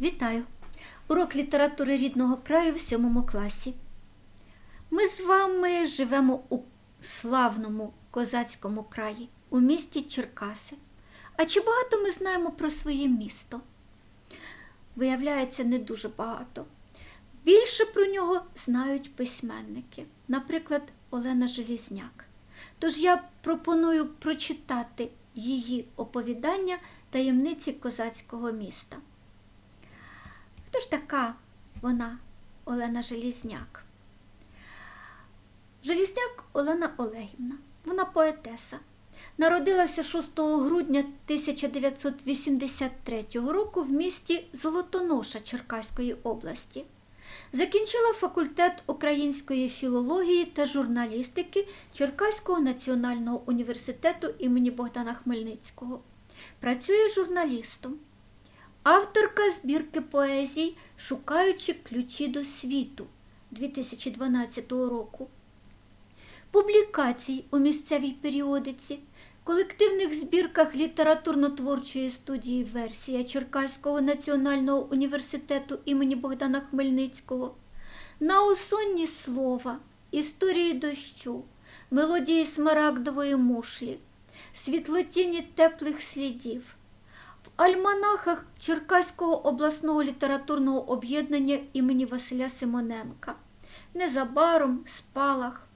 Вітаю! Урок літератури рідного краю в сьомому класі. Ми з вами живемо у славному козацькому краї, у місті Черкаси. А чи багато ми знаємо про своє місто? Виявляється, не дуже багато. Більше про нього знають письменники, наприклад, Олена Желізняк. Тож я пропоную прочитати її оповідання таємниці козацького міста. Хто ж така вона, Олена Желізняк? Желізняк Олена Олегівна, вона поетеса. Народилася 6 грудня 1983 року в місті Золотоноша Черкаської області. Закінчила факультет української філології та журналістики Черкаського національного університету імені Богдана Хмельницького. Працює журналістом. Авторка збірки поезій Шукаючи ключі до світу 2012 року. Публікацій у місцевій періодиці, колективних збірках літературно-творчої студії Версія Черкаського національного університету імені Богдана Хмельницького, на осонні слова, історії дощу, мелодії смарагдової мушлі, світлотіні теплих слідів. В альманахах Черкаського обласного літературного об'єднання імені Василя Симоненка. Незабаром спалах.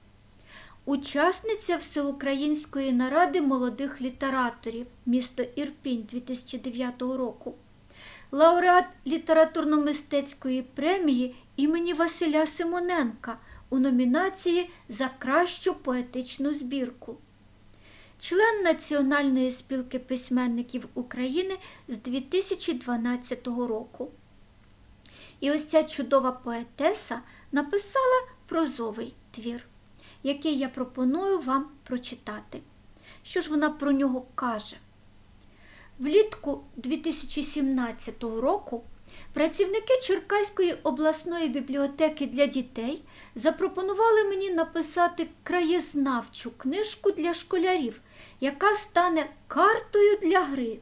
Учасниця Всеукраїнської наради молодих літераторів місто Ірпінь 2009 року. Лауреат літературно-мистецької премії імені Василя Симоненка у номінації за кращу поетичну збірку член Національної спілки письменників України з 2012 року. І ось ця чудова поетеса написала прозовий твір, який я пропоную вам прочитати. Що ж вона про нього каже? Влітку 2017 року працівники Черкаської обласної бібліотеки для дітей запропонували мені написати краєзнавчу книжку для школярів, яка стане картою для гри.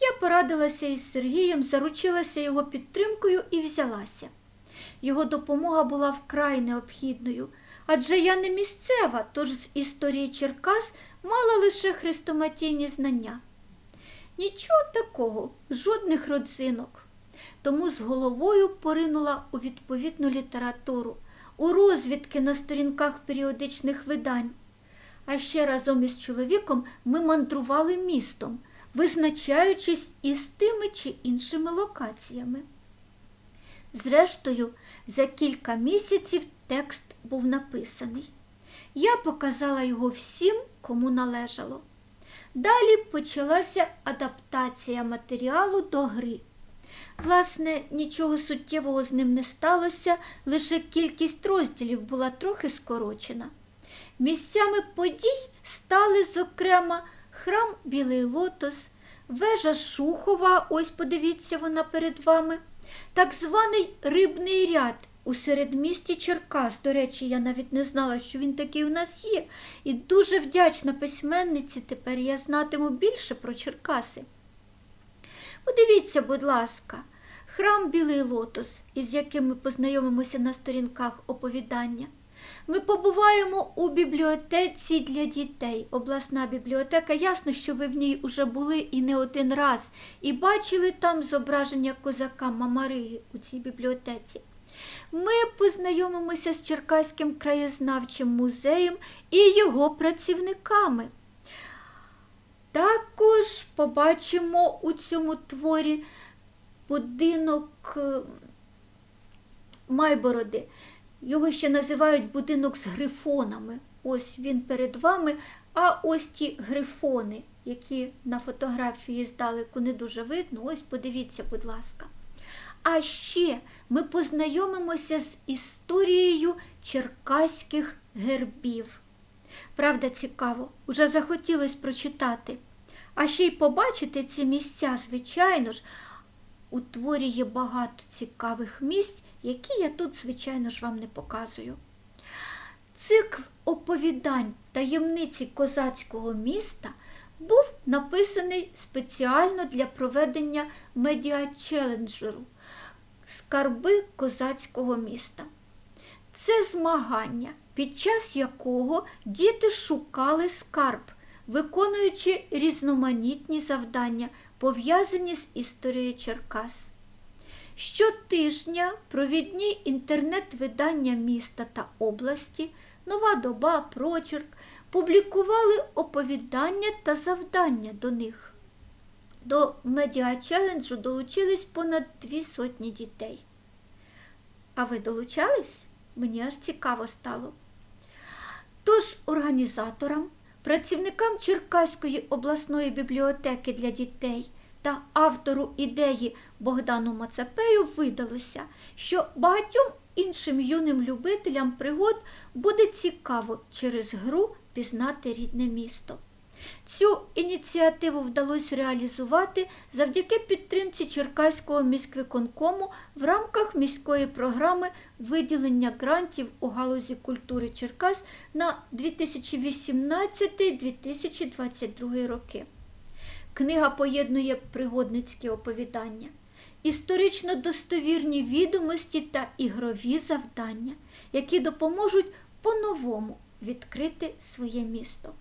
Я порадилася із Сергієм, заручилася його підтримкою і взялася. Його допомога була вкрай необхідною, адже я не місцева, тож з історії Черкас мала лише хрестоматійні знання. Нічого такого, жодних родзинок. Тому з головою поринула у відповідну літературу, у розвідки на сторінках періодичних видань. А ще разом із чоловіком ми мандрували містом, визначаючись із тими чи іншими локаціями. Зрештою, за кілька місяців текст був написаний. Я показала його всім, кому належало. Далі почалася адаптація матеріалу до гри. Власне, нічого суттєвого з ним не сталося, лише кількість розділів була трохи скорочена. Місцями подій стали, зокрема, храм Білий Лотос, вежа Шухова, ось подивіться вона перед вами, так званий рибний ряд у середмісті Черкас. До речі, я навіть не знала, що він такий у нас є, і дуже вдячна письменниці тепер я знатиму більше про Черкаси. Подивіться, будь ласка, храм Білий Лотос, із яким ми познайомимося на сторінках оповідання. Ми побуваємо у бібліотеці для дітей. Обласна бібліотека. Ясно, що ви в ній уже були і не один раз, і бачили там зображення козака Мамариги у цій бібліотеці. Ми познайомимося з Черкаським краєзнавчим музеєм і його працівниками. Також побачимо у цьому творі будинок е, Майбороди. Його ще називають будинок з грифонами. Ось він перед вами, а ось ті грифони, які на фотографії здалеку не дуже видно. Ось подивіться, будь ласка. А ще ми познайомимося з історією черкаських гербів. Правда, цікаво, уже захотілося прочитати. А ще й побачити ці місця, звичайно ж, у творі є багато цікавих місць, які я тут, звичайно ж, вам не показую. Цикл оповідань таємниці козацького міста був написаний спеціально для проведення медіа-челенджеру Скарби козацького міста. Це змагання, під час якого діти шукали скарб, виконуючи різноманітні завдання, пов'язані з історією Черкас. Щотижня провідні інтернет-видання міста та області, Нова доба, Прочерк публікували оповідання та завдання до них. До медіа-челенджу долучились понад дві сотні дітей. А ви долучались? Мені аж цікаво стало. Тож організаторам, працівникам Черкаської обласної бібліотеки для дітей та автору ідеї Богдану Мацапею видалося, що багатьом іншим юним любителям пригод буде цікаво через гру пізнати рідне місто. Цю ініціативу вдалося реалізувати завдяки підтримці Черкаського міськвиконкому в рамках міської програми виділення грантів у галузі культури Черкас на 2018-2022 роки. Книга поєднує пригодницькі оповідання, історично достовірні відомості та ігрові завдання, які допоможуть по-новому відкрити своє місто.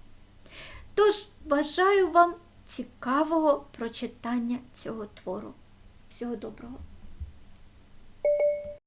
Тож бажаю вам цікавого прочитання цього твору. Всього доброго!